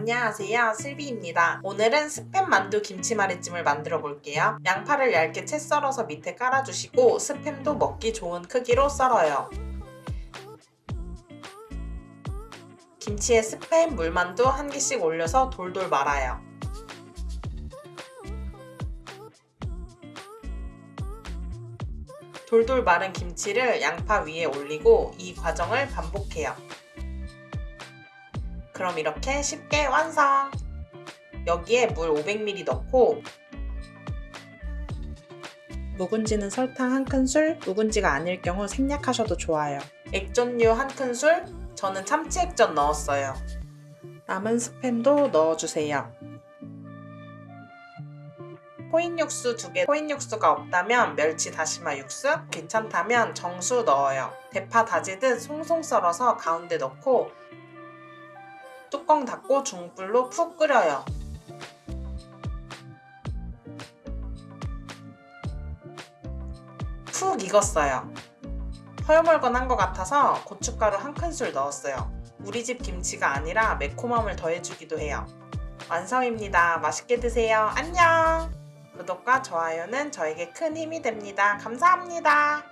안녕하세요. 슬비입니다. 오늘은 스팸 만두 김치말이찜을 만들어 볼게요. 양파를 얇게 채 썰어서 밑에 깔아주시고 스팸도 먹기 좋은 크기로 썰어요. 김치에 스팸, 물만두 한 개씩 올려서 돌돌 말아요. 돌돌 마른 김치를 양파 위에 올리고 이 과정을 반복해요. 그럼 이렇게 쉽게 완성! 여기에 물 500ml 넣고 묵은지는 설탕 한 큰술, 묵은지가 아닐 경우 생략하셔도 좋아요. 액젓류 한 큰술, 저는 참치 액젓 넣었어요. 남은 스팸도 넣어주세요. 코인 육수 두 개, 코인 육수가 없다면 멸치 다시마 육수, 괜찮다면 정수 넣어요. 대파 다지듯 송송 썰어서 가운데 넣고 뚜껑 닫고 중불로 푹 끓여요. 푹 익었어요. 헐멀건한 것 같아서 고춧가루 한 큰술 넣었어요. 우리 집 김치가 아니라 매콤함을 더해주기도 해요. 완성입니다. 맛있게 드세요. 안녕! 구독과 좋아요는 저에게 큰 힘이 됩니다. 감사합니다.